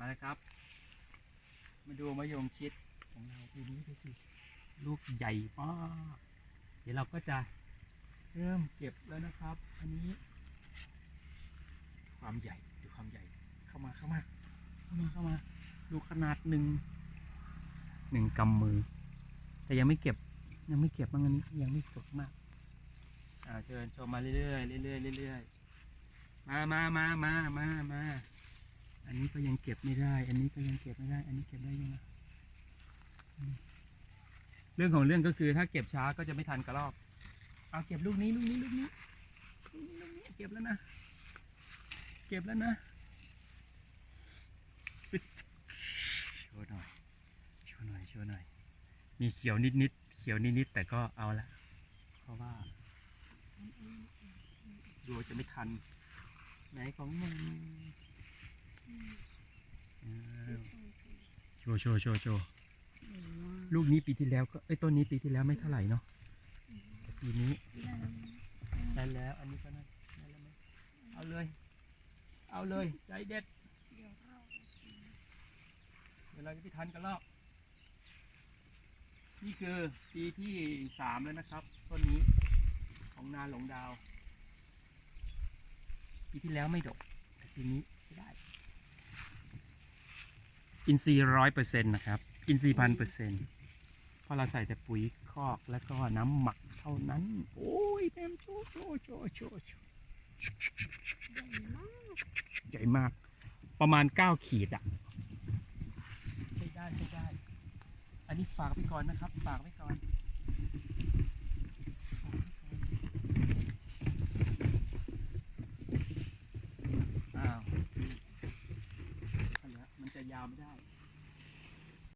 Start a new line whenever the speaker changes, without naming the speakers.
มาแล้วครับ มาดูมะยงชิดของเราปีนี้ดูสิลูกใหญ่มากเดี๋ยวเราก็จะเริ่มเก็บแล้วนะครับ อันนี้ ความใหญ่ดูความใหญ่เข้ามาเข้ามาเข้ามาเข้ามา ดูขนาดหนึ่งหนึ่งกำมือ แต่ยังไม่เก็บยังไม่เก็บบ้างอันนี้ยังไม่สุกมากอ่าเชิญชมมาเรื่อยๆเรื่อยๆเรื่อยๆมามามามามามา ก็ยังเก็บไม่ได้ อันนี้ก็ยังเก็บไม่ได้ อันนี้เก็บได้ยังไงเรื่องของเรื่องก็คือถ้าเก็บช้าก็จะไม่ทันกระรอก เอาเก็บลูกนี้ลูกนี้ลูกนี้ลูกนี้ลูกนี้ เก็บแล้วนะ เก็บแล้วนะปึ๊ดโชว์หน่อย โชว์หน่อย โชว์หน่อย มีเขียวนิดๆเขียวนิดๆแต่ก็เอาละ เพราะว่าดูจะไม่ทัน ไหนของมึง โชว์โชว์โชว์โชว์ลูกนี้ปีที่แล้วก็ไอ้ยต้นนี้ปีที่แล้วไม่เท่าไหร่เนาะแต่ปีนี้ได้แล้วอันนี้ก็น่าได้แล้วไหมเอาเลย เอาเลยใจเด็ดเดี๋ยวเราจะไปทันกันแล้วนี่คือปีที่สามแล้วนะครับต้นนี้ของนาหลงดาว ปีที่แล้วไม่ดกแต่ปีนี้ใช้ได้ อินทรีย์ร้อยเปอร์เซ็นต์นะครับ อินทรีย์พันเปอร์เซ็นต์เพราะเราใส่แต่ปุ๋ยคอกแล้วก็น้ำหมักเท่านั้น โอ้ยแมมโชว์โชว์โชว์โชว์โชว์ใหญ่มาก ประมาณเก้าขีดอะใช้ได้ใช้ได้ อันนี้ฝากไปก่อนนะครับ ฝากไว้ก่อนฝากไว้ก่อนอ้าวนั่นแหละมันจะยาวไม่ได้